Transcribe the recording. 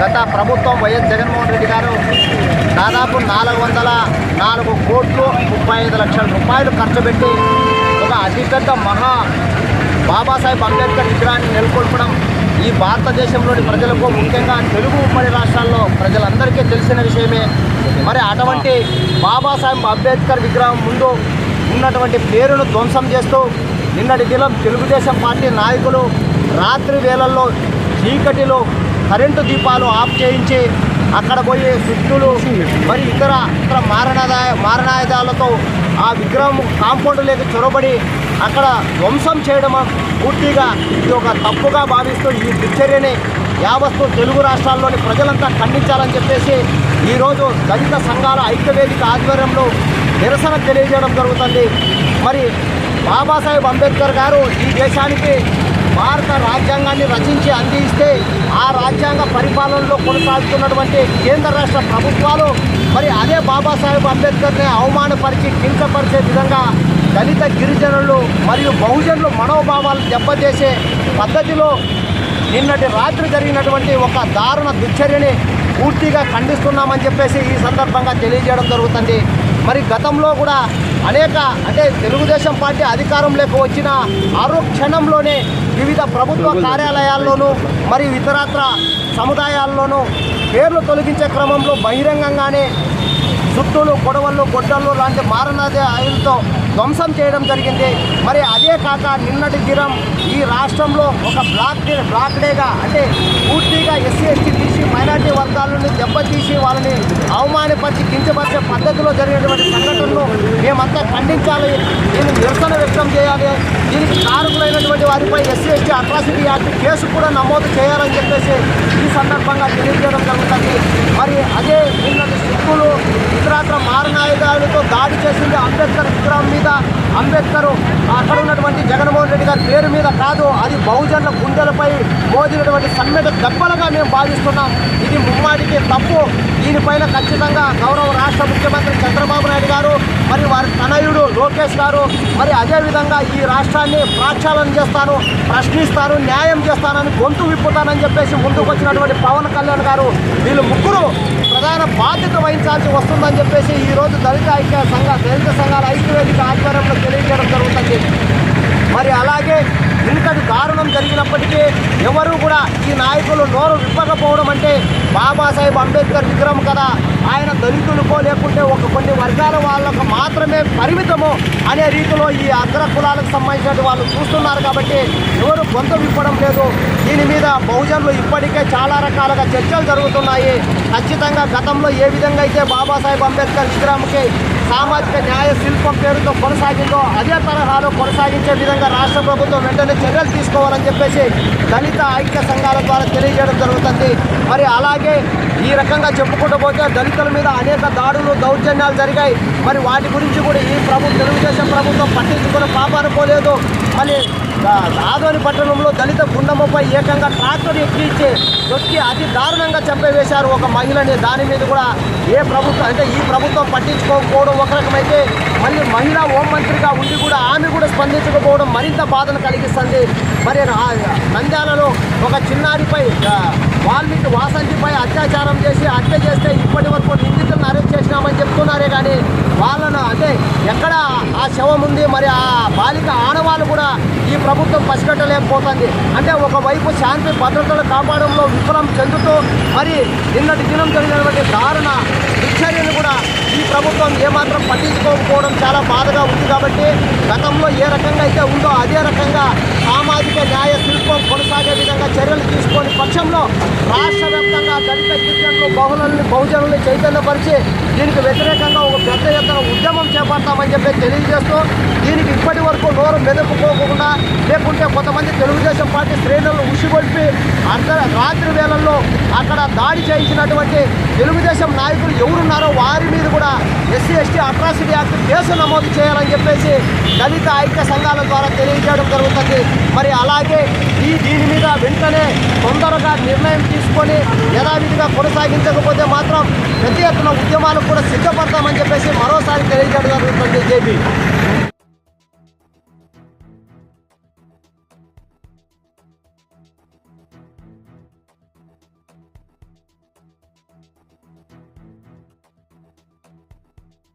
గత ప్రభుత్వం వైఎస్ జగన్మోహన్ రెడ్డి గారు దాదాపు నాలుగు వందల నాలుగు కోట్లు ముప్పై ఐదు లక్షల రూపాయలు ఖర్చు పెట్టి ఒక అతిపెద్ద మహా బాబాసాహెబ్ అంబేద్కర్ విగ్రహాన్ని నెలకొల్పడం ఈ భారతదేశంలోని ప్రజలకు ముఖ్యంగా తెలుగు ఉమ్మడి రాష్ట్రాల్లో ప్రజలందరికీ తెలిసిన విషయమే. మరి అటువంటి బాబాసాహెబ్ అంబేద్కర్ విగ్రహం ముందు ఉన్నటువంటి పేరును ధ్వంసం చేస్తూ నిన్నటి దినం తెలుగుదేశం పార్టీ నాయకులు రాత్రి వేళల్లో చీకటిలో కరెంటు దీపాలు ఆఫ్ చేయించి అక్కడ పోయి సుత్తులు మరి ఇతర ఇతర మారణాదాయ మారణాయుధాలతో ఆ విగ్రహం కాంపౌండ్ లేక చొరబడి అక్కడ ధ్వంసం చేయడం పూర్తిగా ఇది ఒక తప్పుగా భావిస్తూ ఈ దుశ్చర్యని యావత్తు తెలుగు రాష్ట్రాల్లోని ప్రజలంతా ఖండించాలని చెప్పేసి ఈరోజు దళిత సంఘాల ఐక్యవేదిక ఆధ్వర్యంలో నిరసన తెలియజేయడం జరుగుతుంది. మరి బాబాసాహెబ్ అంబేద్కర్ గారు ఈ దేశానికి భారత రాజ్యాంగాన్ని రచించి అందిస్తే ఆ రాజ్యాంగ పరిపాలనలో కొనసాగుతున్నటువంటి కేంద్ర రాష్ట్ర ప్రభుత్వాలు మరి అదే బాబాసాహెబ్ అంబేద్కర్ని అవమానపరిచి కించపరిచే విధంగా దళిత గిరిజనులు మరియు బహుజనులు మనోభావాలు దెబ్బతీసే పద్ధతిలో నిన్నటి రాత్రి జరిగినటువంటి ఒక దారుణ దుశ్చర్యని పూర్తిగా ఖండిస్తున్నామని చెప్పేసి ఈ సందర్భంగా తెలియజేయడం జరుగుతుంది. మరి గతంలో కూడా అనేక అంటే తెలుగుదేశం పార్టీ అధికారంలోకి వచ్చిన ఆరో క్షణంలోనే వివిధ ప్రభుత్వ కార్యాలయాల్లోనూ మరియు ఇతరత్ర సముదాయాల్లోనూ పేర్లు తొలగించే క్రమంలో బహిరంగంగానే చుట్టూలు గొడవలు గొడ్డళ్ళు లాంటి మారణాదాయులతో ధ్వంసం చేయడం జరిగింది. మరి అదే కాక నిన్నటి దినం ఈ రాష్ట్రంలో ఒక బ్లాక్ డే బ్లాక్ డేగా అంటే పూర్తిగా ఎస్సీ ఎస్టీ మైనార్టీ వర్గాలను దెబ్బతీసి వాళ్ళని అవమానపరిచి కించపరిచే పద్ధతిలో జరిగినటువంటి సంఘటనలు మేమంతా ఖండించాలి. దీన్ని నిరసన వ్యక్తం చేయాలి. దీనికి కారకులైనటువంటి వారిపై SC ST atrocity act case కూడా నమోదు చేయాలని చెప్పేసి ఈ సందర్భంగా తెలియజేయడం జరుగుతుంది. మరి అదే నిన్నటి సిక్కులు ఇతరాత్ర మారణాయుధాలతో దాడి చేసింది అంబేద్కర్ విగ్రహం మీద. అంబేద్కర్ అక్కడ ఉన్నటువంటి జగన్మోహన్ రెడ్డి గారి పేరు మీద కాదు అది బహుజనుల గుండెలపై మోదినటువంటి సమ్మెత దెబ్బలుగా మేము భావిస్తున్నాం. ఇది ముమ్మాటికి తప్పు. దీనిపైన ఖచ్చితంగా గౌరవ రాష్ట్ర ముఖ్యమంత్రి చంద్రబాబు నాయుడు గారు మరి వారి తనయుడు లోకేష్ గారు మరి అదేవిధంగా ఈ రాష్ట్రాన్ని ప్రాక్షాళన చేస్తాను ప్రశ్నిస్తాను న్యాయం చేస్తానని గొంతు విప్పుతానని చెప్పేసి ముందుకు వచ్చినటువంటి పవన్ కళ్యాణ్ గారు వీళ్ళు ముగ్గురు ప్రధాన బాధ్యత వహించాల్సి వస్తుందని చెప్పేసి ఈరోజు దళిత ఐక్య సంఘ దళిత సంఘాల ఐక్యవేదిక ఆధ్వర్యంలో తెలియజేయడం జరుగుతుంది. మరి అలాగే ఇంతటి దారుణం జరిగినప్పటికీ ఎవరు కూడా ఈ నాయకులు నోరు విప్పకపోవడం అంటే బాబాసాహెబ్ అంబేద్కర్ విగ్రహం కదా. ఆయన దళితులకో లేకుంటే ఒక కొన్ని వర్గాల వాళ్ళకు మాత్రమే పరిమితము అనే రీతిలో ఈ అగ్ర కులాలకు సంబంధించిన వాళ్ళు చూస్తున్నారు కాబట్టి ఎవరు గొంతు విప్పడం లేదు. దీని మీద బహుజనులు ఇప్పటికే చాలా రకాలుగా చర్చలు జరుగుతున్నాయి. ఖచ్చితంగా గతంలో ఏ విధంగా అయితే బాబాసాహెబ్ అంబేద్కర్ విగ్రహంకి సామాజిక న్యాయ శిల్పం పేరుతో కొనసాగిందో అదే తరహాలో కొనసాగించే విధంగా రాష్ట్ర ప్రభుత్వం వెంటనే చర్యలు తీసుకోవాలని చెప్పేసి దళిత ఐక్య సంఘాల ద్వారా తెలియజేయడం జరుగుతుంది. మరి అలాగే ఈ రకంగా చెప్పుకుంటూ పోతే దళితుల మీద అనేక దాడులు దౌర్జన్యాలు జరిగాయి. మరి వాటి గురించి కూడా ఈ ప్రభుత్వం తెలుగుదేశం ప్రభుత్వం పట్టించుకుని పాపానుకోలేదు. మరి ఆదోని పట్టణంలో దళిత గుండమ్మపై ఏకంగా ట్రాక్టర్ ఎక్కించి దొక్కి అతి దారుణంగా చంపేవేశారు ఒక మహిళని. దాని మీద కూడా ఏ ప్రభుత్వం అంటే ఈ ప్రభుత్వం పట్టించుకోకపోవడం ఒక రకమైతే మళ్ళీ మహిళా హోంమంత్రిగా ఉండి కూడా ఆమె కూడా స్పందించకపోవడం మరింత బాధను కలిగిస్తుంది. మరి నంద్యాలలో ఒక చిన్నారిపై వాల్మీకి వాసంతిపై అత్యాచారం చేసి హత్య చేస్తే ఇప్పటి వరకు వాళ్ళని అరెస్ట్ చేసినామని చెప్తున్నారే కానీ వాళ్ళను అంటే ఎక్కడ ఆ శవం ఉంది? మరి ఆ బాలిక ఆడవాళ్ళు కూడా ఈ ప్రభుత్వం పసిగట్టలేకపోతుంది. అంటే ఒకవైపు శాంతి భద్రతలు కాపాడంలో విఫలం చెందుతూ మరి నిన్నటి దినం జరిగినటువంటి దారుణ దుశ్చర్యను కూడా ఈ ప్రభుత్వం ఏమాత్రం పట్టించుకోకపోవడం చాలా బాధగా ఉంది కాబట్టి గతంలో ఏ రకంగా అయితే ఉందో అదే రకంగా సామాజిక న్యాయ శిల్పం కొనసాగే విధంగా చర్యలు తీసుకొని పక్షంలో రాష్ట్ర దళిత గిరిజనులు బహుళల్ని బహుజనుల్ని చైతన్యపరిచి దీనికి వ్యతిరేకంగా ఒక పెద్ద ఎత్తున ఉద్యమం చేపడతామని చెప్పి తెలియజేస్తూ దీనికి ఇప్పటి వరకు నోరు మెదపుకోకుండా లేకుంటే కొంతమంది తెలుగుదేశం పార్టీ శ్రేణులను ఉసిగొల్పి అక్కడ రాత్రి వేళల్లో అక్కడ దాడి చేయించినటువంటి తెలుగుదేశం నాయకులు ఎవరున్నారో వారి మీద కూడా SC ST atrocity act case నమోదు చేయాలని చెప్పేసి దళిత ఐక్య సంఘాల ద్వారా తెలియజేయడం జరుగుతుంది. మరి అలాగే ఈ దీని మీద వెంటనే తొందరగా నిర్ణయం తీసుకొని యథావిధిగా కొనసాగించకపోతే మాత్రం పెద్ద ఎత్తున ఉద్యమాలకు కూడా సిద్ధపడతామని చెప్పేసి మరోసారి తెలియజేయడం జరుగుతుంది జేబీ